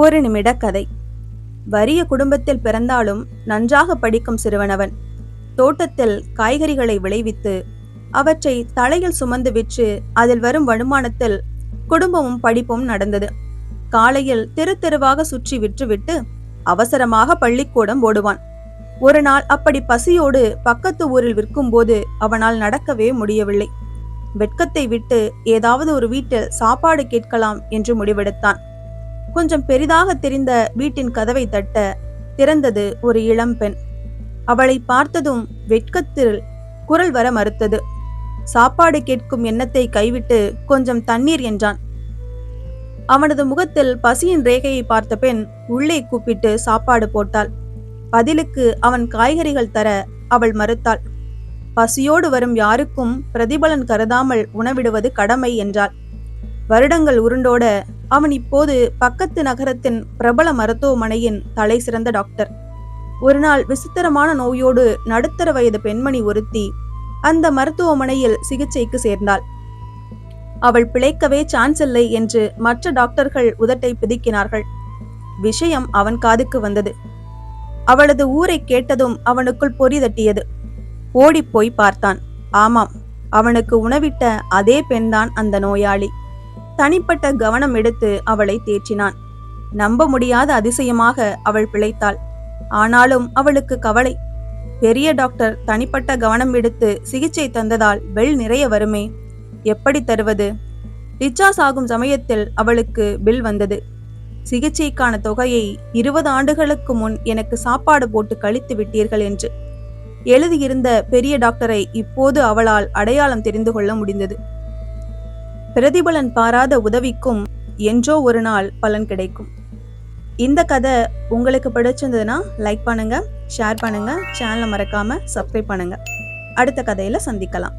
ஒரு நிமிட கதை. வறிய குடும்பத்தில் பிறந்தாலும் நன்றாக படிக்கும் சிறுவனவன் தோட்டத்தில் காய்கறிகளை விளைவித்து அவற்றை தலையில் சுமந்து விற்று அதில் வரும் வருமானத்தில் குடும்பமும் படிப்பும் நடந்தது. காலையில் தெரு தெருவாக சுற்றி விற்றுவிட்டு அவசரமாக பள்ளிக்கூடம் ஓடுவான். ஒரு நாள் அப்படி பசியோடு பக்கத்து ஊரில் விற்கும்போது அவனால் நடக்கவே முடியவில்லை. வெட்கத்தை விட்டு ஏதாவது ஒரு வீட்டில் சாப்பாடு கேட்கலாம் என்று முடிவெடுத்தான். கொஞ்சம் பெரிதாக தெரிந்த வீட்டின் கதவை தட்ட திறந்தது ஒரு இளம்பெண் அவளை பார்த்ததும் வெட்கத்தில் குரல் வர மறுத்தது. சாப்பாடு கேட்கும் எண்ணத்தை கைவிட்டு கொஞ்சம் தண்ணீர் என்றான். அவனது முகத்தில் பசியின் ரேகையை பார்த்த பெண் உள்ளே கூப்பிட்டு சாப்பாடு போட்டாள். பதிலுக்கு அவன் காய்கறிகள் தர அவள் மறுத்தாள். பசியோடு வரும் யாருக்கும் பிரதிபலன் கருதாமல் உணவிடுவது கடமை என்றாள். வருடங்கள் உருண்டோட அவன் இப்போது பக்கத்து நகரத்தின் பிரபல மருத்துவமனையின் தலை சிறந்த டாக்டர். ஒரு நாள் விசித்திரமான நோயோடு நடுத்தர வயது பெண்மணி ஒருத்தி அந்த மருத்துவமனையில் சிகிச்சைக்கு சேர்ந்தாள். அவள் பிழைக்கவே சான்ஸ் இல்லை என்று மற்ற டாக்டர்கள் உதட்டை பிதுக்கினார்கள். விஷயம் அவன் காதுக்கு வந்தது. அவளது ஊரை கேட்டதும் அவனுக்குள் பொறி தட்டியது. ஓடிப்போய் பார்த்தான். ஆமாம் அவனுக்கு உணவிட்ட அதே பெண்தான் அந்த நோயாளி. தனிப்பட்ட கவனம் எடுத்து அவளை தேற்றினான். நம்ப முடியாத அதிசயமாக அவள் பிழைத்தாள். ஆனாலும் அவளுக்கு கவலை. பெரிய டாக்டர் தனிப்பட்ட கவனம் எடுத்து சிகிச்சை தந்ததால் பெல் நிறைய வருமே. எப்படி தருவது? டிச்சார்ஜ் ஆகும் சமயத்தில் அவளுக்கு பில் வந்தது. சிகிச்சைக்கான தொகையை இருபது ஆண்டுகளுக்கு முன் எனக்கு சாப்பாடு போட்டு கழித்து விட்டீர்கள் என்று. எழுதியிருந்த பெரிய டாக்டரை இப்போது அவளால் அடையாளம் தெரிந்து கொள்ள முடிந்தது. பிரதிபலன் பாராத உதவிக்கும் என்றோ ஒரு நாள் பலன் கிடைக்கும். இந்த கதை உங்களுக்கு பிடிச்சிருந்ததுன்னா லைக் பண்ணுங்க ஷேர் பண்ணுங்க சேனலை மறக்காம சப்ஸ்கிரைப் பண்ணுங்க. அடுத்த கதையில சந்திக்கலாம்.